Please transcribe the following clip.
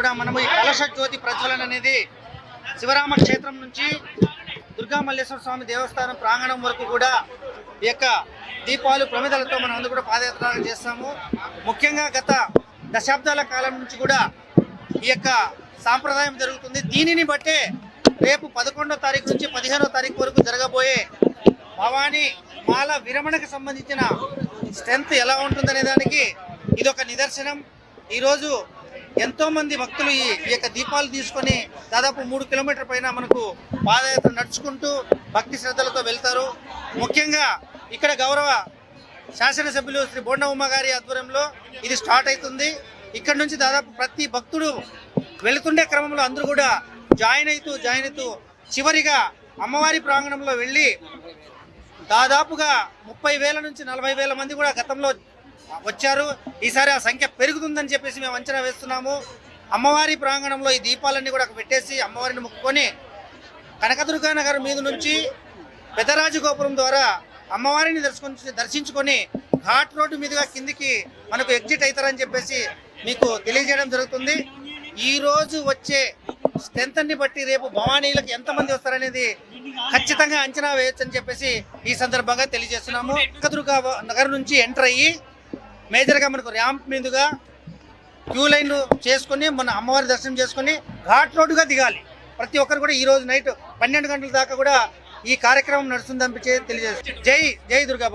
కూడా మనము ఈ కలశ జ్యోతి ప్రజ్వలన అనేది శివరామ క్షేత్రం నుంచి దుర్గా మల్లేశ్వర స్వామి దేవస్థానం ప్రాంగణం వరకు కూడా ఈ యొక్క దీపాలు ప్రమిదలతో మనం అందరూ కూడా పాదయాత్ర చేస్తాము. ముఖ్యంగా గత దశాబ్దాల కాలం నుంచి కూడా ఈ యొక్క సాంప్రదాయం జరుగుతుంది. దీనిని బట్టే రేపు పదకొండో తారీఖు నుంచి పదిహేనో తారీఖు వరకు జరగబోయే భవానీ మాల విరమణకు సంబంధించిన స్ట్రెంత్ ఎలా ఉంటుందనే దానికి ఇది ఒక నిదర్శనం. ఈరోజు ఎంతో మంది భక్తులు ఈ యొక్క దీపాలు తీసుకొని దాదాపు మూడు కిలోమీటర్ పైన మనకు పాదయాత్ర నడుచుకుంటూ భక్తి శ్రద్ధలతో వెళ్తారు. ముఖ్యంగా ఇక్కడ గౌరవ శాసనసభ్యులు శ్రీ బోండ ఉమ్మ గారి ఆధ్వర్యంలో ఇది స్టార్ట్ అవుతుంది. ఇక్కడ నుంచి దాదాపు ప్రతి భక్తుడు వెళుతుండే క్రమంలో అందరూ కూడా జాయిన్ అవుతూ జాయిన్ అవుతూ చివరిగా అమ్మవారి ప్రాంగణంలో వెళ్ళి దాదాపుగా ముప్పై వేల నుంచి నలభై వేల మంది కూడా గతంలో వచ్చారు. ఈసారి ఆ సంఖ్య పెరుగుతుందని చెప్పేసి మేము అంచనా వేస్తున్నాము. అమ్మవారి ప్రాంగణంలో ఈ దీపాలన్నీ కూడా పెట్టేసి అమ్మవారిని ముక్కుకొని కనకదుర్గా నగర్ మీద నుంచి పెదరాజు గోపురం ద్వారా అమ్మవారిని దర్శించుకొని దర్శించుకొని ఘాట్ రోడ్డు మీదుగా కిందికి మనకు ఎగ్జిట్ అవుతారని చెప్పేసి మీకు తెలియజేయడం జరుగుతుంది. ఈరోజు వచ్చే స్ట్రెంత్ని బట్టి రేపు భవానీలకు ఎంతమంది వస్తారనేది ఖచ్చితంగా అంచనా వేయొచ్చని చెప్పేసి ఈ సందర్భంగా తెలియజేస్తున్నాము. కదురుగా నగర్ నుంచి ఎంటర్ అయ్యి మేజర్గా మనకు ర్యాంప్ మీదుగా క్యూ లైన్ చేసుకొని మన అమ్మవారి దర్శనం చేసుకొని ఘాట్ రోడ్డుగా దిగాలి. ప్రతి ఒక్కరు కూడా ఈ రోజు నైట్ పన్నెండు గంటల దాకా కూడా ఈ కార్యక్రమం నడుస్తుందని తెలియజేస్తుంది జై జై దుర్గా